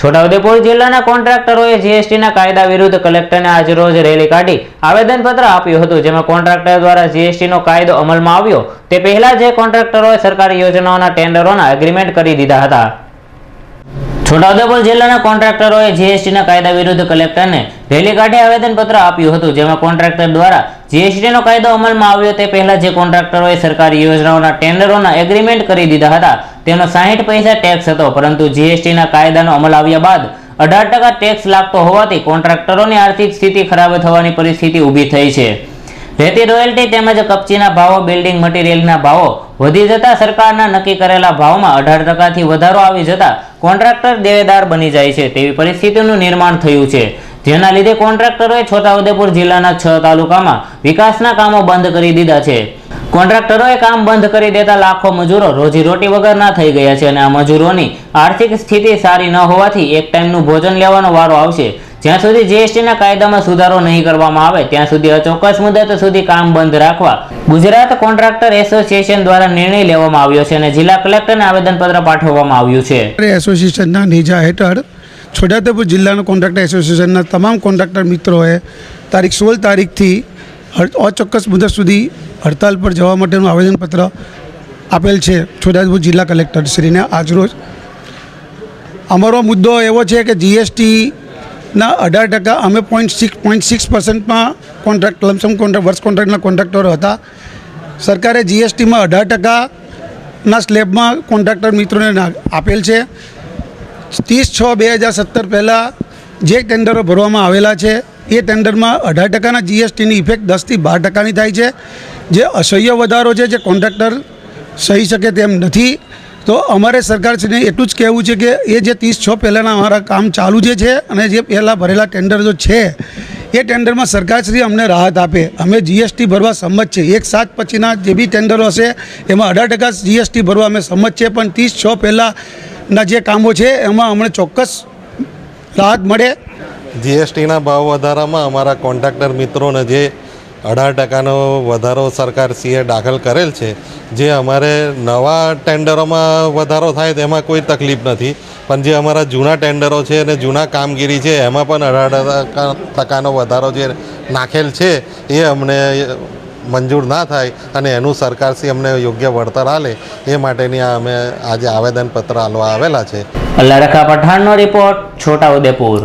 છોટાઉદેપુર જિલ્લાના કોન્ટ્રાક્ટરોએ જીએસટીના કાયદા વિરુદ્ધ કલેક્ટરને આજરોજ રેલી કાઢી આવેદનપત્ર આપ્યું હતું, જેમાં કોન્ટ્રાક્ટર દ્વારા જીએસટીનો કાયદો અમલમાં આવ્યો. તે પહેલા જે કોન્ટ્રાક્ટરોએ સરકારી યોજનાઓના ટેન્ડરોના એગ્રીમેન્ટ કરી દીધા હતા. છોટાઉદેપુર જિલ્લાના કોન્ટ્રાક્ટરોએ જીએસટીના કાયદા વિરુદ્ધ કલેક્ટરને રેલી કાઢી આવેદનપત્ર આપ્યું હતું, જેમાં કોન્ટ્રાક્ટર દ્વારા જીએસટીનો કાયદો અમલમાં આવ્યો. તે પહેલા જે કોન્ટ્રાક્ટરોએ સરકારી યોજનાઓના ટેન્ડરોના એગ્રીમેન્ટ કરી દીધા હતા. તેનો સાહીઠ પૈસા ટેક્સ હતો, પરંતુ જીએસટીના કાયદાનો અમલ આવ્યા બાદ અઢાર ટકા ટેક્સ લાગતો હોવાથી કોન્ટ્રાક્ટરોની આર્થિક સ્થિતિ ખરાબ થવાની પરિસ્થિતિ ઊભી થઈ છે. રેતી રોયલ્ટી તેમજ કપચીના ભાવો બિલ્ડિંગ મટીરિયલના ભાવો વધી જતા સરકારના નક્કી કરેલા ભાવમાં અઢાર ટકાથી વધારો આવી જતા કોન્ટ્રાક્ટર દેવેદાર બની જાય છે તેવી પરિસ્થિતિનું નિર્માણ થયું છે. જેના લીધે કોન્ટ્રાક્ટરોએ છોટાઉદેપુર જિલ્લાના છ તાલુકામાં વિકાસના કામો બંધ કરી દીધા છે. કોન્ટ્રાક્ટરોએ કામ બંધ કરી દેતા લાખો મજૂરો રોજીરોટી વગરના થઈ ગયા છે અને આ મજૂરોની આર્થિક સ્થિતિ સારી ન હોવાથી એક ટાઈમનું ભોજન લેવાનો વારો આવશે. જ્યાં સુધી જીએસટીના કાયદામાં સુધારો નહીં કરવામાં આવે, ત્યાં સુધી અચોક્કસ મુદત સુધી કામ બંધ રાખવા ગુજરાત કોન્ટ્રાક્ટર એસોસિએશન દ્વારા નિર્ણય લેવામાં આવ્યો છે અને જિલ્લા કલેક્ટરને આવેદનપત્ર પાઠવવામાં આવ્યું છે. એસોસિએશનના નેજા હેઠળ છોટાઉદેપુર જિલ્લાનું કોન્ટ્રાક્ટર એસોસિએશનના તમામ કોન્ટ્રાક્ટર મિત્રોએ તારીખ સોળ તારીખથી અચોક્કસ મુદત સુધી હડતાલ પર જવા માટેનું આવેદનપત્ર આપેલ છે છોટાઉદેપુર જિલ્લા કલેક્ટરશ્રીને આજરોજ. અમારો મુદ્દો એવો છે કે જીએસટીના અઢાર ટકા અમે પોઈન્ટ સિક્સ પોઈન્ટ સિક્સ પર્સન્ટમાં કોન્ટ્રાક્ટ લમસમ કોન્ટ્રાક્ટ વર્ષ કોન્ટ્રાક્ટના કોન્ટ્રાક્ટરો હતા. સરકારે જીએસટીમાં અઢાર ટકાના સ્લેબમાં કોન્ટ્રાક્ટર મિત્રોને આપેલ છે. ત્રીસ છ બે હજાર સત્તર પહેલાં જે ટેન્ડરો ભરવામાં આવેલા છે, એ ટેન્ડરમાં અઢાર ટકાના જીએસટીની ઇફેક્ટ દસથી બાર ટકાની થાય છે. જે અસહ્ય વધારો છે, જે કોન્ટ્રાક્ટર સહી શકે તેમ નથી. તો અમારે સરકારશ્રીને એટલું જ કહેવું છે કે એ જે ત્રીસ છ પહેલાંના અમારા કામ ચાલુ જે છે અને જે પહેલાં ભરેલા ટેન્ડર જો છે, એ ટેન્ડરમાં સરકારશ્રી અમને રાહત આપે. અમે જીએસટી ભરવા સંમત છે. એક સાત પછીના જે બી ટેન્ડરો હશે, એમાં અઢાર ટકા જીએસટી ભરવા અમે સંમત છે. પણ ત્રીસ છ પહેલાંના જે કામો છે, એમાં અમને ચોક્કસ રાહત મળે. જીએસટીના ભાવ વધારામાં અમારા કોન્ટ્રાક્ટર મિત્રોને જે અઢાર ટકાનો વધારો સરકાર સીએ દાખલ કરેલ છે, જે અમારે નવા ટેન્ડરોમાં વધારો થાય તેમાં કોઈ તકલીફ નથી. પણ જે અમારા જૂના ટેન્ડરો છે અને જૂના કામગીરી છે, એમાં પણ અઢાર ટકા ટકાનો વધારો જે નાખેલ છે, એ અમને મંજૂર ના થાય અને એનું સરકારશ્રી અમને યોગ્ય વળતર આલે, એ માટેની અમે આજે આવેદનપત્ર આલવા આવેલા છે. અલ્લા રખા પઠાણનો રિપોર્ટ છોટાઉદેપુર